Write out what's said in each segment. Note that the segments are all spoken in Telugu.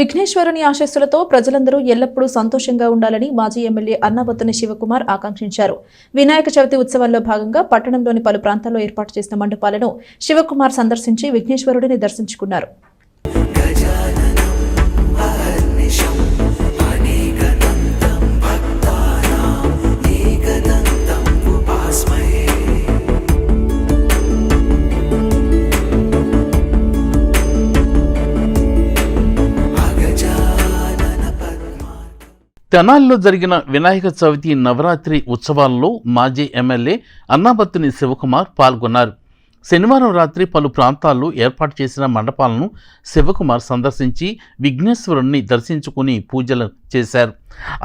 విఘ్నేశ్వరుని ఆశస్సులతో ప్రజలందరూ ఎల్లప్పుడూ సంతోషంగా ఉండాలని మాజీ ఎమ్మెల్యే అన్నవత్తని శివకుమార్ ఆకాంక్షించారు. వినాయక చవితి ఉత్సవాల్లో భాగంగా పట్టణంలోని పలు ప్రాంతాల్లో ఏర్పాటు చేసిన మండపాలను శివకుమార్ సందర్శించి విఘ్నేశ్వరుడిని దర్శించుకున్నారు. తెనాలిలో జరిగిన వినాయక చవితి నవరాత్రి ఉత్సవాల్లో మాజీ ఎమ్మెల్యే అన్నాబత్తుని శివకుమార్ పాల్గొన్నారు. శనివారం రాత్రి పలు ప్రాంతాల్లో ఏర్పాటు చేసిన మండపాలను శివకుమార్ సందర్శించి విఘ్నేశ్వరుణ్ణి దర్శించుకుని పూజలు చేశారు.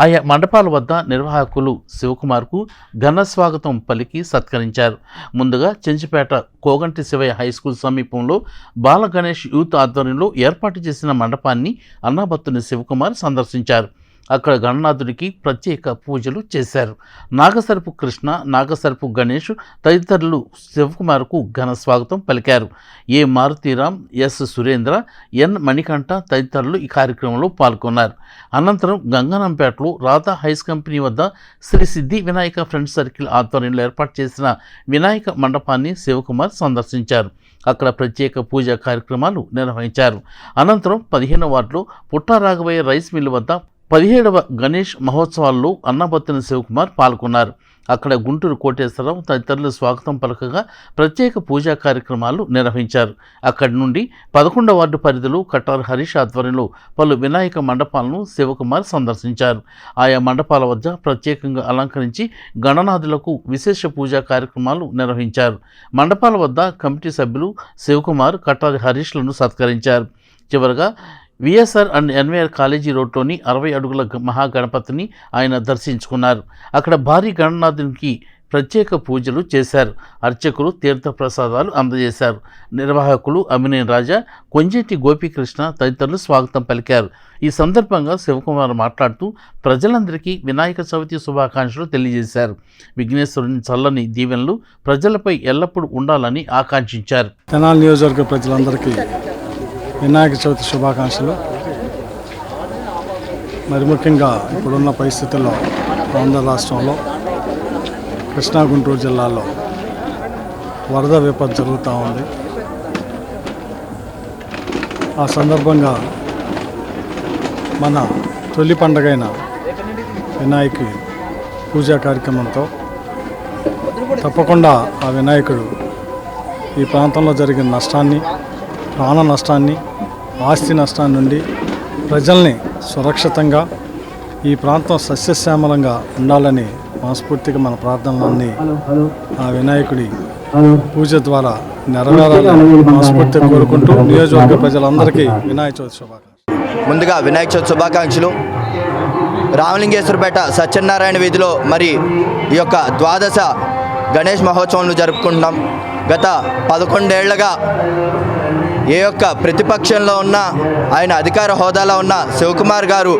ఆయా మండపాల వద్ద నిర్వాహకులు శివకుమార్కు ఘన స్వాగతం పలికి సత్కరించారు. ముందుగా చెంచిపేట కోగంటి శివయ్య హై స్కూల్ సమీపంలో బాలగణేష్ యూత్ ఆధ్వర్యంలో ఏర్పాటు చేసిన మండపాన్ని అన్నాబత్తుని శివకుమార్ సందర్శించారు. అక్కడ గణనాథుడికి ప్రత్యేక పూజలు చేశారు. నాగసరపు కృష్ణ నాగసరపు గణేష్ తదితరులు శివకుమార్కు ఘన స్వాగతం పలికారు. A Marutiram S Surendra N Manikanta తదితరులు ఈ కార్యక్రమంలో పాల్గొన్నారు. అనంతరం గంగనంపేటలో రాధా హైస్ కంపెనీ వద్ద శ్రీ సిద్ధి వినాయక ఫ్రెండ్స్ సర్కిల్ ఆధ్వర్యంలో ఏర్పాటు చేసిన వినాయక మండపాన్ని శివకుమార్ సందర్శించారు. అక్కడ ప్రత్యేక పూజా కార్యక్రమాలు నిర్వహించారు. అనంతరం పదిహేను వార్డులో పుట్టారాఘవయ్య రైస్ మిల్ వద్ద పదిహేడవ గణేష్ మహోత్సవాల్లో అన్నబత్తిన శివకుమార్ పాల్గొన్నారు. అక్కడ గుంటూరు కోటేశ్వరరావు తదితరులు స్వాగతం పలకగా ప్రత్యేక పూజా కార్యక్రమాలు నిర్వహించారు. అక్కడి నుండి పదకొండవ వార్డు పరిధిలో కట్టార్ హరీష్ ఆధ్వర్యంలో పలు వినాయక మండపాలను శివకుమార్ సందర్శించారు. ఆయా మండపాల వద్ద ప్రత్యేకంగా అలంకరించి గణనాథులకు విశేష పూజా కార్యక్రమాలు నిర్వహించారు. మండపాల వద్ద కమిటీ సభ్యులు శివకుమార్ కట్టారి హరీష్లను సత్కరించారు. చివరగా విఎస్ఆర్ అండ్ ఎన్వైఆర్ కాలేజీ రోడ్లోని అరవై అడుగుల మహాగణపతిని ఆయన దర్శించుకున్నారు. అక్కడ భారీ గణనాథునికి ప్రత్యేక పూజలు చేశారు. అర్చకులు తీర్థ ప్రసాదాలు అందజేశారు. నిర్వాహకులు అమినేన్ రాజా కొంజేటి గోపీకృష్ణ తదితరులు స్వాగతం పలికారు. ఈ సందర్భంగా శివకుమార్ మాట్లాడుతూ ప్రజలందరికీ వినాయక చవితి శుభాకాంక్షలు తెలియజేశారు. విఘ్నేశ్వరుని చల్లని దీవెనలు ప్రజలపై ఎల్లప్పుడూ ఉండాలని ఆకాంక్షించారు. తెనాలి నియోజకవర్గ ప్రజలందరికీ వినాయక చవితి శుభాకాంక్షలు. మరి ముఖ్యంగా ఇప్పుడున్న పరిస్థితుల్లో ఆంధ్ర రాష్ట్రంలో కృష్ణా గుంటూరు జిల్లాలో వరద విపత్తు జరుగుతూ ఉంది. ఆ సందర్భంగా మన తొలి పండగైన వినాయక పూజా కార్యక్రమంతో తప్పకుండా ఆ వినాయకుడు ఈ ప్రాంతంలో జరిగిన నష్టాన్ని ప్రాణ నష్టాన్ని ఆస్తి నష్టాన్ని నుండి ప్రజల్ని సురక్షితంగా ఈ ప్రాంతం సస్యశ్యామలంగా ఉండాలని మనస్ఫూర్తిగా మన ప్రార్థనలన్నీ ఆ వినాయకుడి పూజ ద్వారా నెరవేరాలని మనస్ఫూర్తిగా కోరుకుంటూ నియోజకవర్గ ప్రజలందరికీ వినాయక చవితి శుభాకాంక్షలు. ముందుగా వినాయక చవితి శుభాకాంక్షలు. రామలింగేశ్వరపేట సత్యనారాయణ వీధిలో మరి ఈ యొక్క ద్వాదశ గణేష్ మహోత్సవం జరుపుకుంటున్నాం. గత పదకొండేళ్ళుగా ఏ యొక్క ప్రతిపక్షంలో ఉన్న ఆయన అధికార హోదాలో ఉన్న శివకుమార్ గారు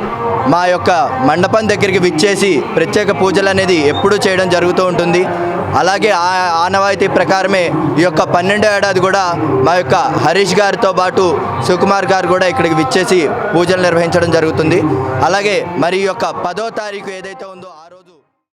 మా యొక్క మండపం దగ్గరికి విచ్చేసి ప్రత్యేక పూజలు అనేది ఎప్పుడూ చేయడం జరుగుతూ ఉంటుంది. అలాగే ఆ ఆనవాయితీ ప్రకారమే ఈ యొక్క పన్నెండో ఏడాది కూడా మా యొక్క హరీష్ గారితో పాటు శివకుమార్ గారు కూడా ఇక్కడికి విచ్చేసి పూజలు నిర్వహించడం జరుగుతుంది. అలాగే మరి ఈ యొక్క పదో తారీఖు ఏదైతే ఉందో